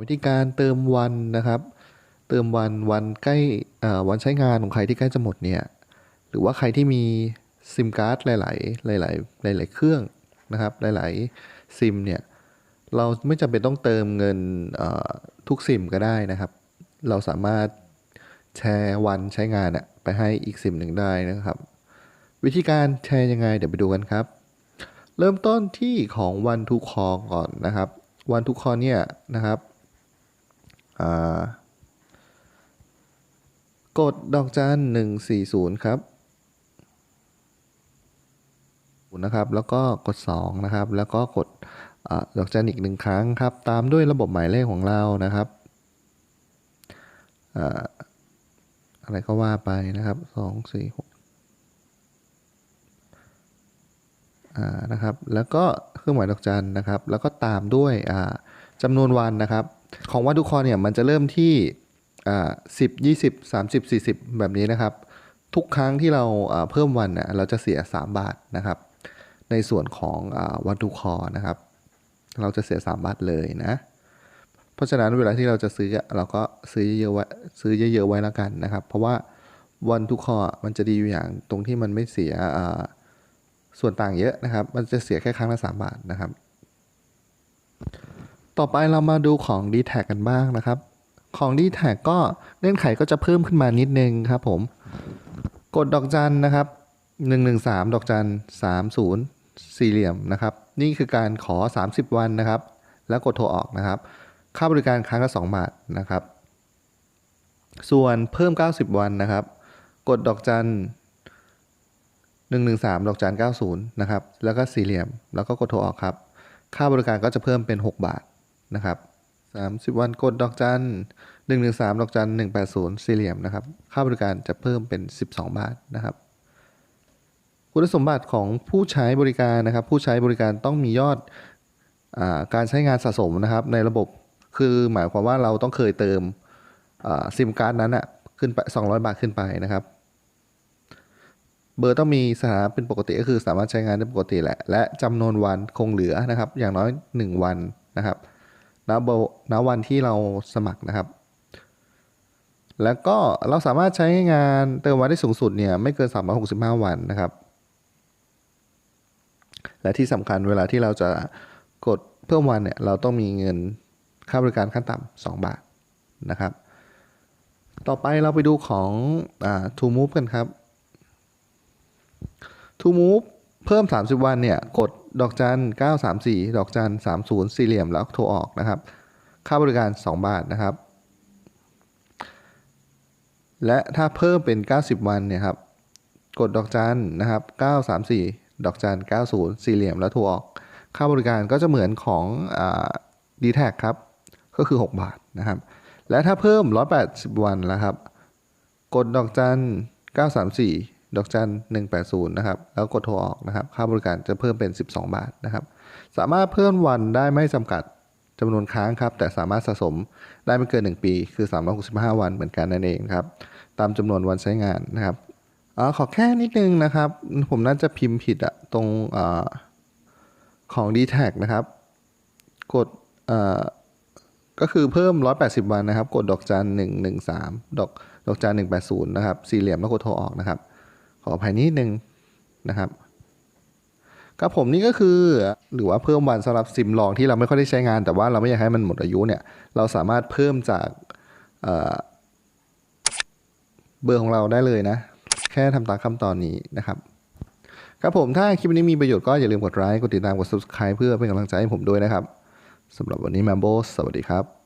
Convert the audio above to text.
วิธีการเติมวันนะครับ เติมวันวันใกล้อ่อวันใช้งานของใครที่ใกล้จะหมดเนี่ยหรือว่าใครที่มีซิมการ์ดหลาย ๆ หลาย ๆ หลาย ๆ เครื่องนะครับ หลาย ๆ ซิมเนี่ยเราไม่จำเป็นต้องเติมเงินอ่อทุกซิมก็ได้นะครับ เราสามารถแชร์วันใช้งานไปให้อีกซิมหนึ่งได้นะครับ วิธีการแชร์ยังไงเดี๋ยวไปดูกันครับ เริ่มต้นที่ของวันทุกคอก่อนนะครับ วันทุกคอเนี่ยนะครับ กดดอกจันหนึ่งสี่ศูนย์ครับนะครับ แล้วก็กดสองนะครับ แล้วก็กดอดอกจันอีกหนึ่งครั้งครับ ตามด้วยระบบหมายเลขของเรานะครับอ่าอะไรก็ว่าไปนะครับสองสี่หกอ่านะครับ แล้วก็เครื่องหมายดอกจันนะครับ แล้วก็ตามด้วยอ่า จำนวนวันนะครับ ของวันทุกคอเนี่ยมันจะเริ่มที่อ่าสิบยี่สิบสามสิบสี่สิบแบบนี้นะครับ ทุกครั้งที่เราเพิ่มวันเนี่ยเราจะเสีย 3 บาทนะครับ ในส่วนของอวันทุกคอนะครับ เราจะเสีย 3 บาทเลยนะ เพราะฉะนั้นเวลาที่เราจะซื้อเราก็ซื้อเยอะๆไว้ซื้อเยอะๆไว้แล้วกันนะครับ เพราะว่าวันทุกคอมันจะดีอยู่อย่างตรงที่มันไม่เสียส่วนต่างเยอะนะครับ มันจะเสียแค่ครั้งละ3บาทนะครับ ต่อไปเรามาดูของ d t แทกันบ้างนะครับ ของ d t แทก็เงื่อนไขก็จะเพิ่มขึ้นมานิดนึงครับผม กดดอกจันนะครับ 113 ดอกจัน30 สี่เหลี่ยมนะครับ นี่คือการขอ 30 วันนะครับ แล้วกดโทรออกนะครับ ค่าบริการครั้งละ2บาทนะครับ ส่วนเพิ่ม 90 วันนะครับ กดดอกจันหนึ่งหนึ่งสามดอกจันเก้าศูนย์นะครับ แล้วก็สี่เหลี่ยม แล้วก็กดโทรออกครับ ค่าบริการก็จะเพิ่มเป็นหกบาท นะครับสามสิบวันกดดอกจันหนึ่งหนึ่งสามดอกจันหนึ่งแปดศูนย์สี่เหลี่ยมนะครับ ค่าบริการจะเพิ่มเป็นสิบสองบาทนะครับ คุณสมบัติของผู้ใช้บริการนะครับ ผู้ใช้บริการต้องมียอดอการใช้งานสะสมนะครับ ในระบบคือหมายความว่าเราต้องเคยเติมซิมการ์ดนั้นอะขึ้นไป200 บาทขึ้นไปนะครับ เบอร์ต้องมีสถานะเป็นปกติก็คือสามารถใช้งานได้ปกติแหละ และจำนวนวันคงเหลือนะครับ อย่างน้อย 1 วันนะครับ ณณวันที่เราสมัครนะครับ แล้วก็เราสามารถใช้งานเติมวันได้สูงสุดเนี่ยไม่เกิน 365 วันนะครับ และที่สำคัญเวลาที่เราจะกดเพิ่มวันเนี่ยเราต้องมีเงินค่าบริการขั้นต่ำ2บาทนะครับ ต่อไปเราไปดูของอ่า To Move กันครับ To Move เพิ่ม 30 วันเนี่ยกดดอกจัน 934 ดอกจัน 30 สี่เหลี่ยมแล้วโทรออกนะครับ ค่าบริการ 2 บาทนะครับ และถ้าเพิ่มเป็น 90 วันเนี่ยครับ กดดอกจันนะครับ 934 ดอกจัน 90 สี่เหลี่ยมแล้วโทรออก ค่าบริการก็จะเหมือนของดีแท็ครับ ก็คือ 6 บาทนะครับ และถ้าเพิ่ม 180 วันแล้วครับ กดดอกจัน 934 ดอกจัน180นะครับ แล้วกดโทรออกนะครับ ค่าบริการจะเพิ่มเป็น 12 บาทนะครับ สามารถเพิ่มวันได้ไม่จำกัดจำนวนครั้งครับ แต่สามารถสะสมได้ไม่เกิน 1 ปี คือ 365 วันเหมือนกันนั่นเองครับ ตามจำนวนวันใช้งานนะครับอขอแค่นิดนึงนะครับ ผมน่าจะพิมพ์ผิดอะตรงอของ d t แทนะครับ กดก็คือเพิ่ม 180 วันนะครับ กดดอกจัน113 ดอกดอกจัน180 นะครับ สี่เหลี่ยมแล้วกดโทรออกนะครับ ออภัยนิดนึงนะครับครับผมนี่ก็คือ หรือว่าเพิ่มวันสำหรับซิมลองที่เราไม่ค่อยได้ใช้งาน แต่ว่าเราไม่อยากให้มันหมดอายุเนี่ย เราสามารถเพิ่มจากเเบอร์ของเราได้เลยนะ แค่ทำตามขั้นตอนนี้นะครับครับผมถ้าคลิปนี้มีประโยชน์ก็อย่าลืมกดไลค์กดติดตามกด subscribe เพื่อเป็นกำลังใจให้ผมด้วยนะครับสำหรับวันนี้แมมโบสวัสดีครับ